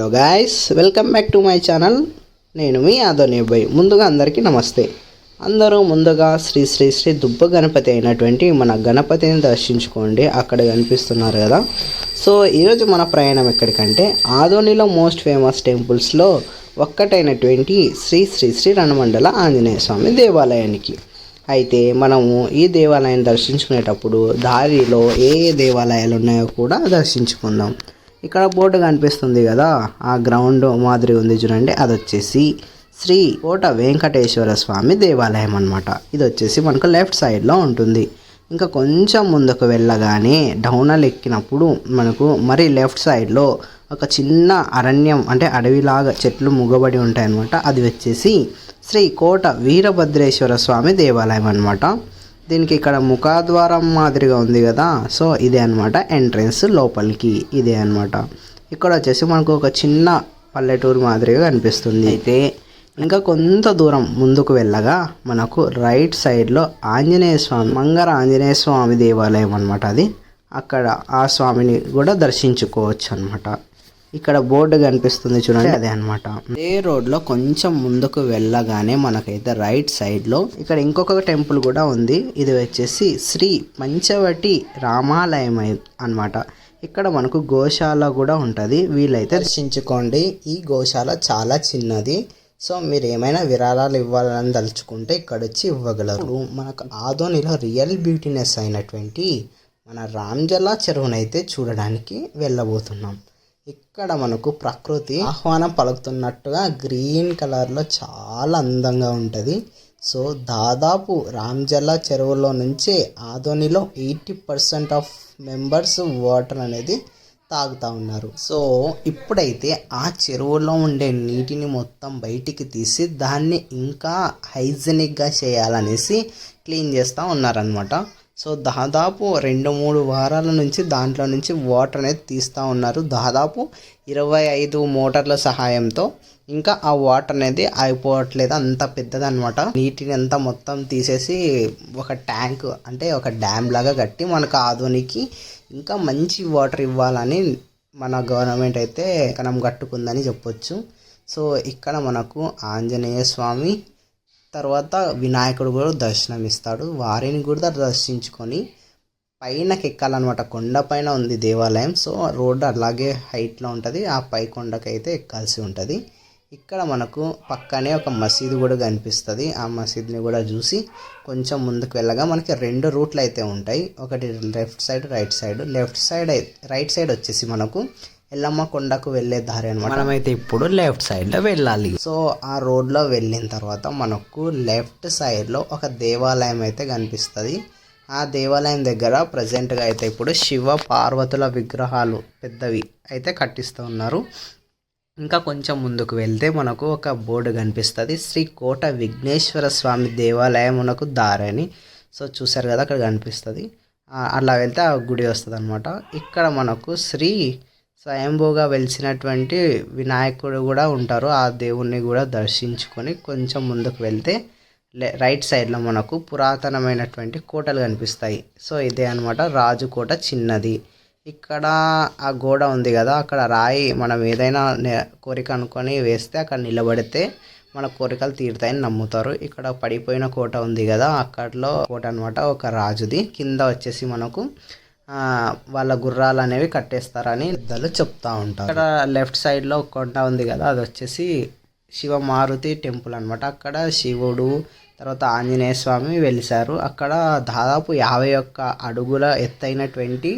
Hello guys welcome back to my channel నేను మీ Adoni by ముందుగా అందరికీ నమస్తే. అందరూ ముందుగా శ్రీ శ్రీ శ్రీ దుబ్బ గణపతి అయినటువంటి మన గణపతిని దర్శించుకోండి. అక్కడ కనిపిస్తున్నారు కదా. సో ఈరోజు మన ప్రయాణం ఎక్కడికంటే ఆదోనిలో మోస్ట్ ఫేమస్ టెంపుల్స్లో ఒక్కటైనటువంటి శ్రీ శ్రీ శ్రీ రణమండల ఆంజనేయ స్వామి దేవాలయానికి. అయితే మనము ఈ దేవాలయం దర్శించుకునేటప్పుడు దారిలో ఏ ఏ దేవాలయాలు ఉన్నాయో కూడా దర్శించుకుందాం. ఇక్కడ బోర్డు కనిపిస్తుంది కదా. ఆ గ్రౌండ్ మాదిరి ఉంది చూడండి. అది వచ్చేసి శ్రీ కోట వెంకటేశ్వర స్వామి దేవాలయం అనమాట ఇది వచ్చేసి మనకు లెఫ్ట్ సైడ్లో ఉంటుంది. ఇంకా కొంచెం ముందుకు వెళ్ళగానే డౌనల్ ఎక్కినప్పుడు మనకు మరి లెఫ్ట్ సైడ్లో ఒక చిన్న అరణ్యం అంటే అడవిలాగా చెట్లు ముగబడి ఉంటాయన్నమాట. అది వచ్చేసి శ్రీ కోట వీరభద్రేశ్వర స్వామి దేవాలయం అనమాట దీనికి ఇక్కడ ముఖద్వారం మాదిరిగా ఉంది కదా సో ఇదే అనమాట ఎంట్రన్స్ లోపలికి ఇదే అనమాట ఇక్కడ వచ్చేసి మనకు ఒక చిన్న పల్లెటూరు మాదిరిగా కనిపిస్తుంది. అయితే ఇంకా కొంత దూరం ముందుకు వెళ్ళగా మనకు రైట్ సైడ్లో ఆంజనేయ స్వామి మంగర ఆంజనేయ స్వామి దేవాలయం అనమాట అది. అక్కడ ఆ స్వామిని కూడా దర్శించుకోవచ్చు అనమాట ఇక్కడ బోర్డు కనిపిస్తుంది చూడండి. అదే అనమాట ఏ రోడ్లో కొంచెం ముందుకు వెళ్ళగానే మనకైతే రైట్ సైడ్లో ఇక్కడ ఇంకొక టెంపుల్ కూడా ఉంది. ఇది వచ్చేసి శ్రీ పంచవటి రామాలయం అన్నమాట. ఇక్కడ మనకు గోశాల కూడా ఉంటుంది. వీలైతే దర్శించుకోండి. ఈ గోశాల చాలా చిన్నది. సో మీరు ఏమైనా విరాళాలు ఇవ్వాలని తలుచుకుంటే ఇక్కడ వచ్చి ఇవ్వగలరు. మనకు ఆదోనిలో రియల్ బ్యూటీనెస్ అయినటువంటి మన రామ్జలా చెరువునైతే చూడడానికి వెళ్ళబోతున్నాం. ఇక్కడ మనకు ప్రకృతి ఆహ్వానం పలుకుతున్నట్టుగా గ్రీన్ కలర్లో చాలా అందంగా ఉంటుంది. సో దాదాపు రామ్జల్లా చెరువులో నుంచే ఆదోనిలో eighty percent of members water అనేది తాగుతూ ఉన్నారు. సో ఇప్పుడైతే ఆ చెరువులో ఉండే నీటిని మొత్తం బయటికి తీసి దాన్ని ఇంకా హైజెనిక్గా చేయాలనేసి క్లీన్ చేస్తూ ఉన్నారనమాట సో దాదాపు రెండు మూడు వారాల నుంచి దాంట్లో నుంచి వాటర్ అనేది తీస్తూ ఉన్నారు. దాదాపు ఇరవై ఐదు మోటార్ల సహాయంతో ఇంకా ఆ వాటర్ అనేది అయిపోవట్లేదు అంత పెద్దదనమాట నీటిని అంతా మొత్తం తీసేసి ఒక ట్యాంక్ అంటే ఒక డ్యామ్ లాగా కట్టి మనకు ఆధునికి ఇంకా మంచి వాటర్ ఇవ్వాలని మన గవర్నమెంట్ అయితే కనం కట్టుకుందని చెప్పొచ్చు. సో ఇక్కడ మనకు ఆంజనేయ స్వామి తర్వాత వినాయకుడు కూడా దర్శనం ఇస్తాడు వారిని కూడా దర్శించుకొని పైనకి ఎక్కాలన్నమాట కొండ పైన ఉంది దేవాలయం. సో రోడ్డు అలాగే హైట్లో ఉంటుంది. ఆ పై కొండకి అయితే ఎక్కాల్సి ఉంటుంది. ఇక్కడ మనకు పక్కనే ఒక మసీదు కూడా కనిపిస్తుంది. ఆ మసీద్ని కూడా చూసి కొంచెం ముందుకు వెళ్ళగా మనకి రెండు రూట్లు అయితే ఉంటాయి. ఒకటి left side right side. Left side right side వచ్చేసి మనకు ఎల్లమ్మ కొండకు వెళ్ళే దారి అనమాట మనమైతే ఇప్పుడు లెఫ్ట్ సైడ్లో వెళ్ళాలి. సో ఆ రోడ్లో వెళ్ళిన తర్వాత మనకు లెఫ్ట్ సైడ్లో ఒక దేవాలయం అయితే కనిపిస్తుంది. ఆ దేవాలయం దగ్గర ప్రజెంట్గా అయితే ఇప్పుడు శివ పార్వతుల విగ్రహాలు పెద్దవి అయితే కట్టిస్తూ ఉన్నారు. ఇంకా కొంచెం ముందుకు వెళ్తే మనకు ఒక బోర్డు కనిపిస్తుంది. శ్రీ కోట విఘ్నేశ్వర స్వామి దేవాలయమునకు దారని సో చూసారు కదా అక్కడ కనిపిస్తుంది. అలా వెళ్తే ఆ గుడి వస్తుంది అనమాట ఇక్కడ మనకు శ్రీ స్వయంభూగా వెలిసినటువంటి వినాయకుడు కూడా ఉంటారు. ఆ దేవుణ్ణి కూడా దర్శించుకొని కొంచెం ముందుకు వెళ్తే రైట్ సైడ్లో మనకు పురాతనమైనటువంటి కోటలు కనిపిస్తాయి. సో ఇదే అనమాట రాజు కోట చిన్నది. ఇక్కడ ఆ గోడ ఉంది కదా అక్కడ రాయి మనం ఏదైనా కోరిక అనుకొని వేస్తే అక్కడ నిలబడితే మన కోరికలు తీరుతాయని నమ్ముతారు. ఇక్కడ పడిపోయిన కోట ఉంది కదా అక్కడలో కోట అనమాట ఒక రాజుది. కింద వచ్చేసి మనకు వాళ్ళ గుర్రాలు అనేవి కట్టేస్తారని పెద్దలు చెప్తా ఉంటారు. ఇక్కడ లెఫ్ట్ సైడ్లో కొండ ఉంది కదా అది వచ్చేసి శివ మారుతి టెంపుల్ అనమాట అక్కడ శివుడు తర్వాత ఆంజనేయ స్వామి వెలిసారు అక్కడ దాదాపు యాభై ఒక్క అడుగుల ఎత్తైనటువంటి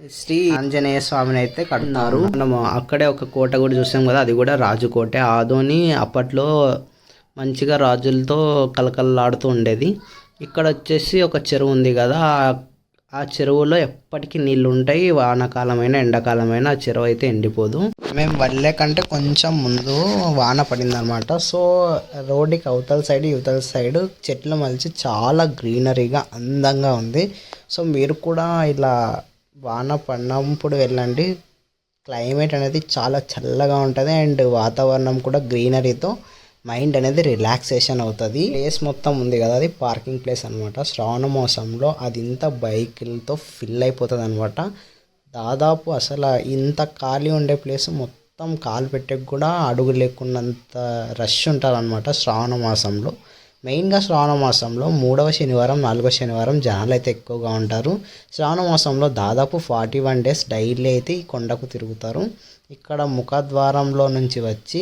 శ్రీ ఆంజనేయ స్వామిని అయితే కడుతున్నారు మనం అక్కడే ఒక కోట కూడా చూసాం కదా అది కూడా రాజుకోటే ఆదోని అప్పట్లో మంచిగా రాజులతో కలకలలాడుతూ ఉండేది. ఇక్కడ వచ్చేసి ఒక చెరువు ఉంది కదా ఆ చెరువులో ఎప్పటికీ నీళ్ళు ఉంటాయి వానాకాలమైన ఎండాకాలమైన ఆ చెరువు అయితే ఎండిపోదు. మేము వల్లే కంటే కొంచెం ముందు వాన పడింది అనమాట సో రోడ్డుకి అవతల సైడ్ యువతల సైడ్ చెట్లు మలిచి చాలా గ్రీనరీగా అందంగా ఉంది. సో మీరు కూడా ఇలా వాన పడినప్పుడు వెళ్ళండి. క్లైమేట్ అనేది చాలా చల్లగా ఉంటుంది అండ్ వాతావరణం కూడా గ్రీనరీతో. మైండ్ అనేది రిలాక్సేషన్ అవుతుంది. ప్లేస్ మొత్తం ఉంది కదా అది పార్కింగ్ ప్లేస్ అనమాట శ్రావణ మాసంలో అది ఇంత బైకులతో ఫిల్ అయిపోతుంది అనమాట దాదాపు అసలు ఇంత ఖాళీ ఉండే ప్లేస్ మొత్తం కాలు పెట్టే కూడా అడుగు లేకున్నంత రష్ ఉంటారనమాట శ్రావణ మాసంలో. మెయిన్గా శ్రావణ మాసంలో మూడవ శనివారం నాలుగవ శనివారం జనాలు అయితే ఎక్కువగా ఉంటారు. శ్రావణ మాసంలో దాదాపు ఫార్టీ వన్ డేస్ డైలీ అయితే ఈ కొండకు తిరుగుతారు. ఇక్కడ ముఖద్వారంలో నుంచి వచ్చి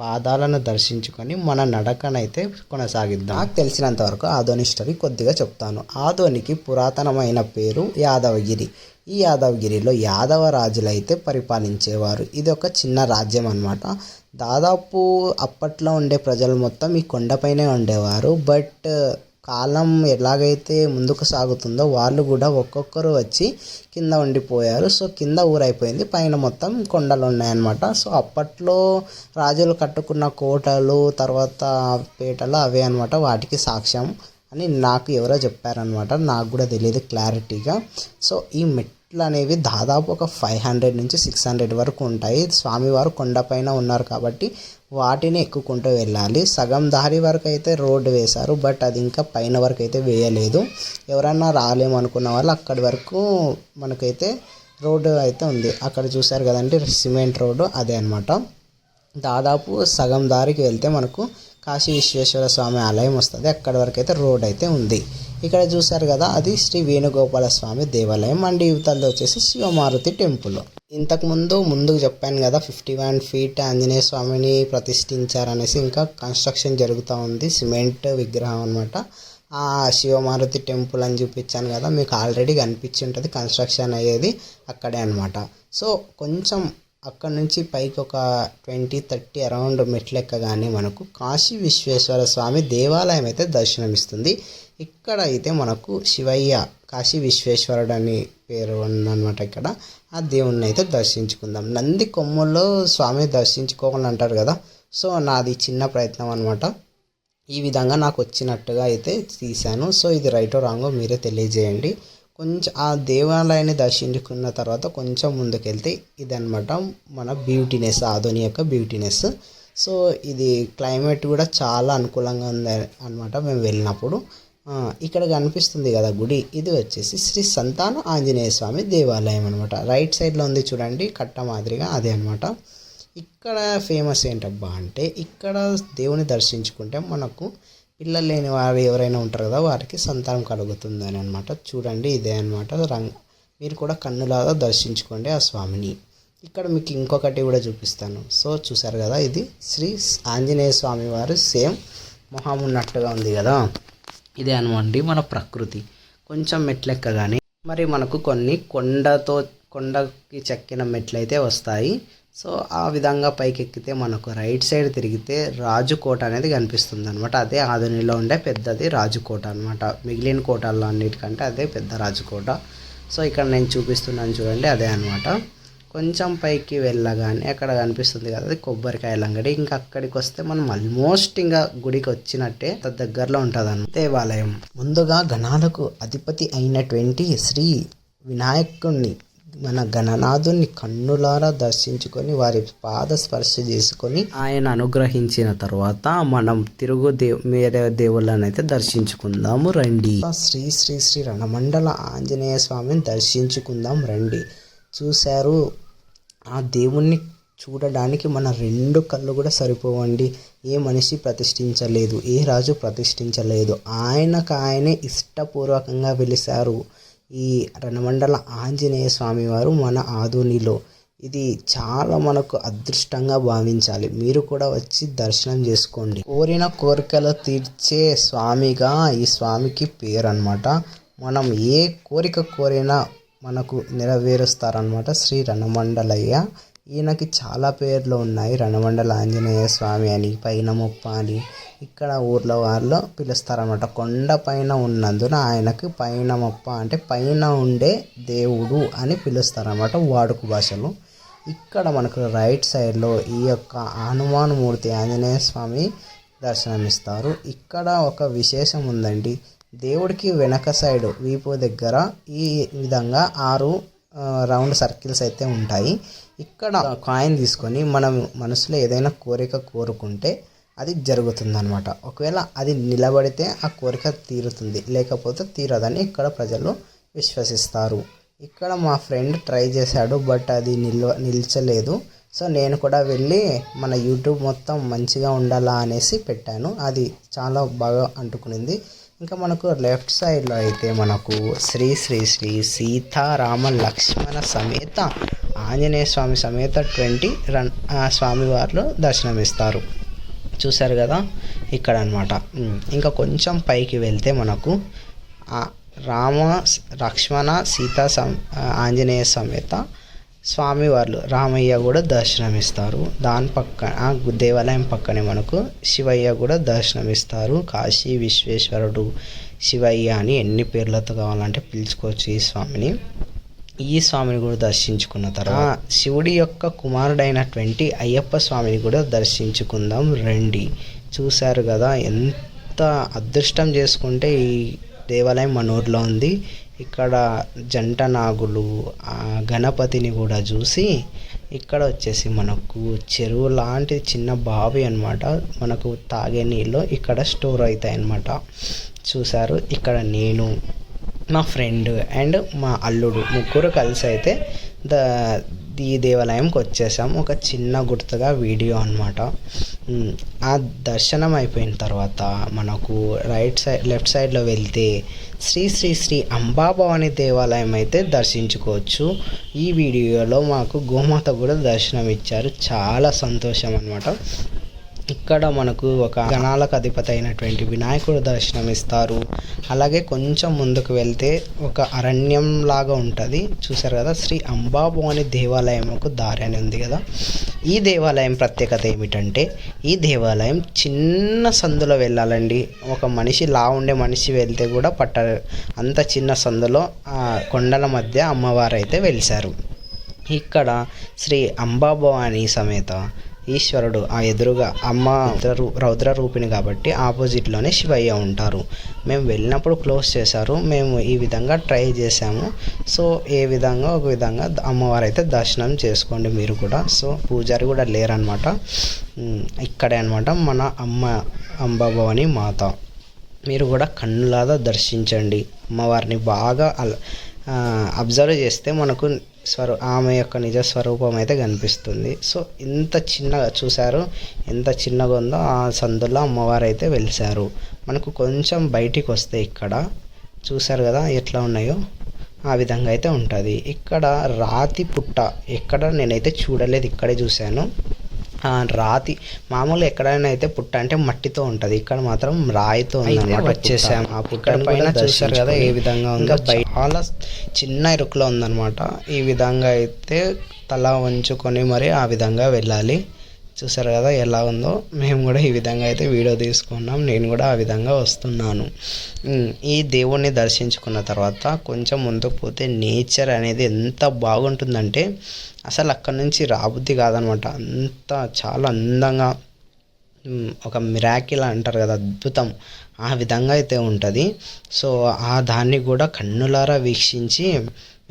పాదాలను దర్శించుకొని మన నడకనైతే కొనసాగిద్దాం. నాకు తెలిసినంత వరకు ఆదోని హిస్టరీ కొద్దిగా చెప్తాను. ఆదోనికి పురాతనమైన పేరు యాదవగిరి. ఈ యాదవగిరిలో యాదవ రాజులు అయితే పరిపాలించేవారు. ఇది ఒక చిన్న రాజ్యం అన్నమాట. దాదాపు అప్పట్లో ఉండే ప్రజలు మొత్తం ఈ కొండపైనే ఉండేవారు. బట్ కాలం ఎలాగైతే ముందుకు సాగుతుందో వాళ్ళు కూడా ఒక్కొక్కరు వచ్చి కింద ఉండిపోయారు. సో కింద ఊరైపోయింది. పైన మొత్తం కొండలు ఉన్నాయన్నమాట. సో అప్పట్లో రాజులు కట్టుకున్న కోటలు తర్వాత పేటలు అవే అనమాట వాటికి సాక్ష్యం అని నాకు ఎవరో చెప్పారనమాట నాకు కూడా తెలియదు క్లారిటీగా. సో ఈ మెట్లు అనేవి దాదాపు ఒక ఫైవ్ హండ్రెడ్ నుంచి సిక్స్ హండ్రెడ్ వరకు ఉంటాయి. స్వామివారు కొండపైన ఉన్నారు కాబట్టి వాటిని ఎక్కుకుంటూ వెళ్ళాలి. సగం దారి వరకు అయితే రోడ్డు వేశారు బట్ అది ఇంకా పైన వరకు అయితే వేయలేదు. ఎవరన్నా రాలేమనుకున్న వాళ్ళు అక్కడి వరకు మనకైతే రోడ్డు అయితే ఉంది. అక్కడ చూశారు కదండి సిమెంట్ రోడ్డు అదే అనమాట దాదాపు సగం దారికి వెళ్తే మనకు కాశీ విశ్వేశ్వర స్వామి ఆలయం వస్తుంది. అక్కడి వరకు అయితే రోడ్ అయితే ఉంది. ఇక్కడ చూసారు కదా అది శ్రీ వేణుగోపాల స్వామి దేవాలయం. అండ్ యువతల్లో వచ్చేసి శివమారుతి టెంపుల్. ఇంతకుముందు ముందుకు చెప్పాను కదా ఫిఫ్టీ వన్ ఫీట్ ఆంజనేయ స్వామిని ప్రతిష్ఠించారనేసి ఇంకా కన్స్ట్రక్షన్ జరుగుతూ ఉంది సిమెంట్ విగ్రహం అనమాట ఆ శివమారుతి టెంపుల్ అని చూపించాను కదా మీకు ఆల్రెడీ కనిపించి ఉంటుంది కన్స్ట్రక్షన్ అయ్యేది అక్కడే అనమాట సో కొంచెం అక్కడ నుంచి పైకి ఒక ట్వంటీ థర్టీ అరౌండ్ మెట్లు ఎక్కగానే మనకు కాశీ విశ్వేశ్వర స్వామి దేవాలయం అయితే దర్శనమిస్తుంది. ఇక్కడ అయితే మనకు శివయ్య కాశీ విశ్వేశ్వరుడు అని పేరు ఉందన్నమాట ఇక్కడ. ఆ దేవుణ్ణి అయితే దర్శించుకుందాం. నంది కొమ్ముల్లో స్వామి దర్శించుకోకుండా అంటారు కదా. సో నాది చిన్న ప్రయత్నం అనమాట ఈ విధంగా నాకు వచ్చినట్టుగా అయితే తీశాను. సో ఇది రైటో రాంగో మీరే తెలియజేయండి. కొంచెం ఆ దేవాలయాన్ని దర్శించుకున్న తర్వాత కొంచెం ముందుకెళ్తే ఇదనమాట మన బ్యూటీనెస్ ఆధుని యొక్క బ్యూటీనెస్ సో ఇది క్లైమేట్ కూడా చాలా అనుకూలంగా ఉంది అనమాట మేము వెళ్ళినప్పుడు. ఇక్కడ కనిపిస్తుంది కదా గుడి. ఇది వచ్చేసి శ్రీ సంతాన ఆంజనేయ స్వామి దేవాలయం అనమాట రైట్ సైడ్లో ఉంది చూడండి కట్ట మాదిరిగా అదే అనమాట ఇక్కడ ఫేమస్ ఏంటబ్బా అంటే ఇక్కడ దేవుని దర్శించుకుంటే మనకు పిల్లలు లేని వారు ఎవరైనా ఉంటారు కదా వారికి సంతానం కలుగుతుందని అనమాట చూడండి ఇదే అనమాట రంగ మీరు కూడా కన్నులాగా దర్శించుకోండి ఆ స్వామిని. ఇక్కడ మీకు ఇంకొకటి కూడా చూపిస్తాను. సో చూసారు కదా ఇది శ్రీ ఆంజనేయ స్వామి వారు సేమ్ మొహం ఉన్నట్టుగా ఉంది కదా. ఇదే అనమండి మన ప్రకృతి. కొంచెం మెట్లెక్కగానే మరి మనకు కొన్ని కొండతో కొండకి చెక్కిన మెట్లయితే వస్తాయి. సో ఆ విధంగా పైకి ఎక్కితే మనకు రైట్ సైడ్ తిరిగితే రాజుకోట అనేది కనిపిస్తుంది అనమాట అదే ఆధునిలో ఉండే పెద్దది రాజుకోట అనమాట మిగిలిన కోటల్లో అన్నిటికంటే అదే పెద్ద రాజుకోట. సో ఇక్కడ నేను చూపిస్తున్నాను చూడండి అదే అనమాట కొంచెం పైకి వెళ్ళగానే అక్కడ కనిపిస్తుంది కదా అది కొబ్బరికాయల అంగడి ఇంకా అక్కడికి వస్తే మనం ఆల్మోస్ట్ ఇంకా గుడికి వచ్చినట్టే దగ్గరలో ఉంటుంది దేవాలయం. ముందుగా గణాలకు అధిపతి అయినటువంటి శ్రీ వినాయకుణ్ణి మన గణనాథుని కన్నులారా దర్శించుకొని వారి పాద స్పర్శ చేసుకొని ఆయన అనుగ్రహించిన తర్వాత మనం తిరుగు దేవ్ వేరే దేవుళ్ళని అయితే దర్శించుకుందాము రండి. శ్రీ శ్రీ శ్రీ రణమండల ఆంజనేయ స్వామిని దర్శించుకుందాం రండి. చూశారు ఆ దేవుణ్ణి చూడడానికి మన రెండు కళ్ళు కూడా సరిపోవండి. ఏ మనిషి ప్రతిష్ఠించలేదు ఏ రాజు ప్రతిష్ఠించలేదు. ఆయనకు ఆయనే ఇష్టపూర్వకంగా వెలిశారు. ఈ రణమండల ఆంజనేయ స్వామి వారు మన ఆధునిలో. ఇది చాలా మనకు అదృష్టంగా భావించాలి. మీరు కూడా వచ్చి దర్శనం చేసుకోండి. కోరిన కోరికలు తీర్చే స్వామిగా ఈ స్వామికి పేరు అనమాట మనం ఏ కోరిక కోరినా మనకు నెరవేరుస్తారనమాట శ్రీ రణమండలయ్య. ఈయనకి చాలా పేర్లు ఉన్నాయి. రణమండల ఆంజనేయ స్వామి అని పైన ముప్ప అని. ఇక్కడ ఊర్లో వాళ్ళు పిలుస్తారన్నమాట. కొండ పైన ఉన్నందున ఆయనకు పైన ముప్ప అంటే పైన ఉండే దేవుడు అని పిలుస్తారన్నమాట వాడుక భాషలో. ఇక్కడ మనకు రైట్ సైడ్లో ఈ యొక్క హనుమాన్ మూర్తి ఆంజనేయ స్వామి దర్శనమిస్తారు. ఇక్కడ ఒక విశేషం ఉందండి. దేవుడికి వెనక సైడ్ వీపు దగ్గర ఈ విధంగా ఆరు రౌండ్ సర్కిల్స్ అయితే ఉంటాయి. ఇక్కడ కాయిన్ తీసుకొని మనం మనసులో ఏదైనా కోరిక కోరుకుంటే అది జరుగుతుందన్నమాట. ఒకవేళ అది నిలబడితే ఆ కోరిక తీరుతుంది. లేకపోతే తీరదని ఇక్కడ ప్రజలు విశ్వసిస్తారు. ఇక్కడ మా ఫ్రెండ్ ట్రై చేశాడు బట్ అది నిల్వ నిల్చలేదు. సో నేను కూడా వెళ్ళి మన యూట్యూబ్ మొత్తం మంచిగా ఉండాలా అనేసి పెట్టాను. అది చాలా బాగా అంటుకునింది. ఇంకా మనకు లెఫ్ట్ సైడ్లో అయితే మనకు శ్రీ శ్రీ శ్రీ సీతారామ లక్ష్మణ సమేత ఆంజనేయ స్వామి సమేత ట్వంటీ రన్ స్వామివార్లు దర్శనమిస్తారు. చూశారు కదా? ఇక్కడ అనమాట ఇంకా కొంచెం పైకి వెళ్తే మనకు రామ లక్ష్మణ సీత సం ఆంజనేయ సమేత స్వామివార్లు రామయ్య కూడా దర్శనమిస్తారు. దాని పక్కన దేవాలయం పక్కనే మనకు శివయ్య కూడా దర్శనమిస్తారు. కాశీ విశ్వేశ్వరుడు శివయ్య అని ఎన్ని పేర్లతో కావాలంటే పిలుచుకోవచ్చు ఈ స్వామిని. ఈ స్వామిని కూడా దర్శించుకున్న తర్వాత శివుడి యొక్క కుమారుడైనటువంటి అయ్యప్ప స్వామిని కూడా దర్శించుకుందాం రండి. చూశారు కదా ఎంత అదృష్టం చేసుకుంటే ఈ దేవాలయం మన ఊర్లో ఉంది. ఇక్కడ జంట నాగులు గణపతిని కూడా చూసి ఇక్కడ వచ్చేసి మనకు చెరువు లాంటి చిన్న బావి అనమాట మనకు తాగే నీళ్ళు ఇక్కడ స్టోర్ అవుతాయి అనమాట చూశారు? ఇక్కడ నేను మా ఫ్రెండ్ అండ్ మా అల్లుడు ముగ్గురు కలిసి అయితే ద ఈ దేవాలయంకి వచ్చేసాం. ఒక చిన్న గుర్తుగా వీడియో అనమాట ఆ దర్శనం అయిపోయిన తర్వాత మనకు రైట్ సైడ్ లెఫ్ట్ సైడ్లో వెళ్తే శ్రీ శ్రీ శ్రీ అంబాభవాని దేవాలయం అయితే దర్శించుకోవచ్చు. ఈ వీడియోలో మాకు గోమాత కూడా దర్శనం ఇచ్చారు చాలా సంతోషం అనమాట ఇక్కడ మనకు ఒక గణాలకు అధిపతి అయినటువంటి వినాయకుడు దర్శనం ఇస్తారు అలాగే కొంచెం ముందుకు వెళ్తే ఒక అరణ్యం లాగా ఉంటుంది. చూసారు కదా శ్రీ అంబాభవాని ఒక దారి అని ఉంది కదా. ఈ దేవాలయం ప్రత్యేకత ఏమిటంటే ఈ దేవాలయం చిన్న సందులో వెళ్ళాలండి. ఒక మనిషి లా ఉండే మనిషి వెళ్తే కూడా పట్ట అంత చిన్న సందులో కొండల మధ్య అమ్మవారు అయితే వెలిశారు. ఇక్కడ శ్రీ అంబాభవాని సమేత ఈశ్వరుడు ఆ ఎదురుగా అమ్మ రౌద్ర రూపిణి కాబట్టి ఆపోజిట్లోనే శివయ్య ఉంటారు. మేము వెళ్ళినప్పుడు క్లోజ్ చేశారు. మేము ఈ విధంగా ట్రై చేశాము. సో ఏ విధంగా ఒక విధంగా అమ్మవారు అయితే దర్శనం చేసుకోండి మీరు కూడా. సో పూజారి కూడా లేరనమాట ఇక్కడే అనమాట మన అమ్మ అంబాభవాని మాత. మీరు కూడా కన్నులాగా దర్శించండి. అమ్మవారిని బాగా అబ్జర్వ్ చేస్తే మనకు స్వరూ ఆమె యొక్క నిజ స్వరూపం అయితే కనిపిస్తుంది. సో ఇంత చిన్నగా చూశారు. ఎంత చిన్నగా ఉందో ఆ సందులో అమ్మవారు అయితే వెలిసారు మనకు కొంచెం బయటికి వస్తే ఇక్కడ చూశారు కదా ఎట్లా ఉన్నాయో? ఆ విధంగా అయితే ఉంటుంది. ఇక్కడ రాతి పుట్ట ఎక్కడ నేనైతే చూడలేదు ఇక్కడే చూశాను. రాతి. మామూలు ఎక్కడైనా అయితే పుట్ట అంటే మట్టితో ఉంటుంది. ఇక్కడ మాత్రం రాయితో వచ్చేసాం. ఆ పుట్ట పైన చూసారు కదా ఏ విధంగా ఉందో. చాలా చిన్న ఇరుకులో ఉందన్నమాట. ఈ విధంగా అయితే తల వంచుకొని మరి ఆ విధంగా వెళ్ళాలి. చూసారు కదా ఎలా ఉందో. మేము కూడా ఈ విధంగా అయితే వీడియో తీసుకున్నాం. నేను కూడా ఆ విధంగా వస్తున్నాను. ఈ దేవుణ్ణి దర్శించుకున్న తర్వాత కొంచెం ముందుకు పోతే నేచర్ అనేది ఎంత బాగుంటుందంటే అసలు అక్కడి నుంచి రాబుద్ది కాదనమాట. అంత చాలా అందంగా ఒక మిరాకిల్ అంటారు కదా అద్భుతం. ఆ విధంగా అయితే ఉంటుంది. సో ఆ దాన్ని కూడా కన్నులారా వీక్షించి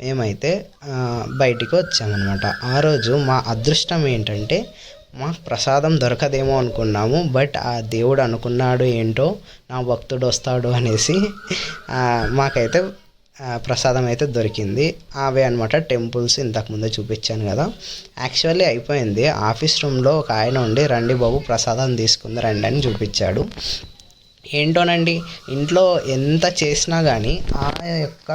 మేమైతే బయటికి వచ్చామన్నమాట ఆ రోజు మా అదృష్టం ఏంటంటే మాకు ప్రసాదం దొరకదేమో అనుకున్నాము బట్ ఆ దేవుడు అనుకున్నాడు ఏంటో నా భక్తుడు వస్తాడు అనేసి మాకైతే ప్రసాదం అయితే దొరికింది. అవే అనమాట టెంపుల్స్ ఇంతకుముందే చూపించాను కదా. యాక్చువల్లీ అయిపోయింది. ఆఫీస్ రూమ్లో ఒక ఆయన ఉండి రండి బాబు ప్రసాదం తీసుకుంది రండి అని చూపించాడు. ఏంటోనండి ఇంట్లో ఎంత చేసినా కానీ ఆ యొక్క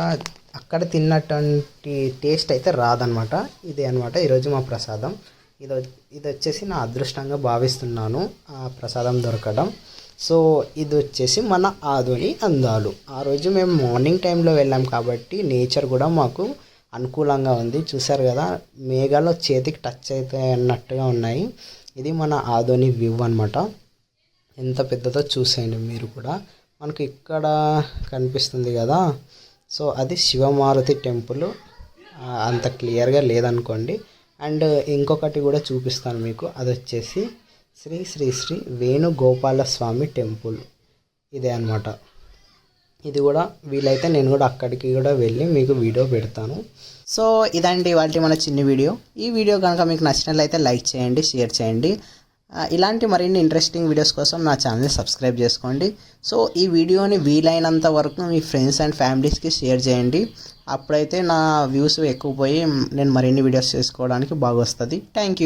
అక్కడ తిన్నటువంటి టేస్ట్ అయితే రాదనమాట ఇదే అనమాట ఈరోజు మా ప్రసాదం. ఇది ఇది వచ్చేసి నా అదృష్టంగా భావిస్తున్నాను. ఆ ప్రసాదం దొరకడం. సో ఇది వచ్చేసి మన ఆధుని అందాలు. ఆ రోజు మేము మార్నింగ్ టైంలో వెళ్ళాం కాబట్టి నేచర్ కూడా మాకు అనుకూలంగా ఉంది. చూసారు కదా మేఘాలు చేతికి టచ్ అయితే అన్నట్టుగా ఉన్నాయి. ఇది మన ఆధుని వ్యూ అనమాట ఎంత పెద్దదో చూసేయండి మీరు కూడా. మనకు ఇక్కడ కనిపిస్తుంది కదా. సో అది శివమారుతి టెంపుల్. అంత క్లియర్గా లేదనుకోండి. అండ్ ఇంకొకటి కూడా చూపిస్తాను మీకు. అది వచ్చేసి శ్రీ శ్రీ శ్రీ వేణుగోపాల స్వామి టెంపుల్. ఇదే అనమాట ఇది కూడా వీలైతే నేను కూడా అక్కడికి కూడా వెళ్ళి మీకు వీడియో పెడతాను. సో ఇదండి వాటి మన చిన్న వీడియో. ఈ వీడియో కనుక మీకు నచ్చినట్లయితే లైక్ చేయండి షేర్ చేయండి. ఇలాంటి మరిన్ని ఇంట్రెస్టింగ్ వీడియోస్ కోసం నా ఛానల్ని సబ్స్క్రైబ్ చేసుకోండి. సో ఈ వీడియోని వీలైనంత వరకు మీ ఫ్రెండ్స్ అండ్ ఫ్యామిలీస్కి షేర్ చేయండి. అప్పుడైతే నా వ్యూస్ ఎక్కువ పోయి నేను మరిన్ని వీడియోస్ చేసుకోవడానికి బాగా వస్తుంది థ్యాంక్ యూ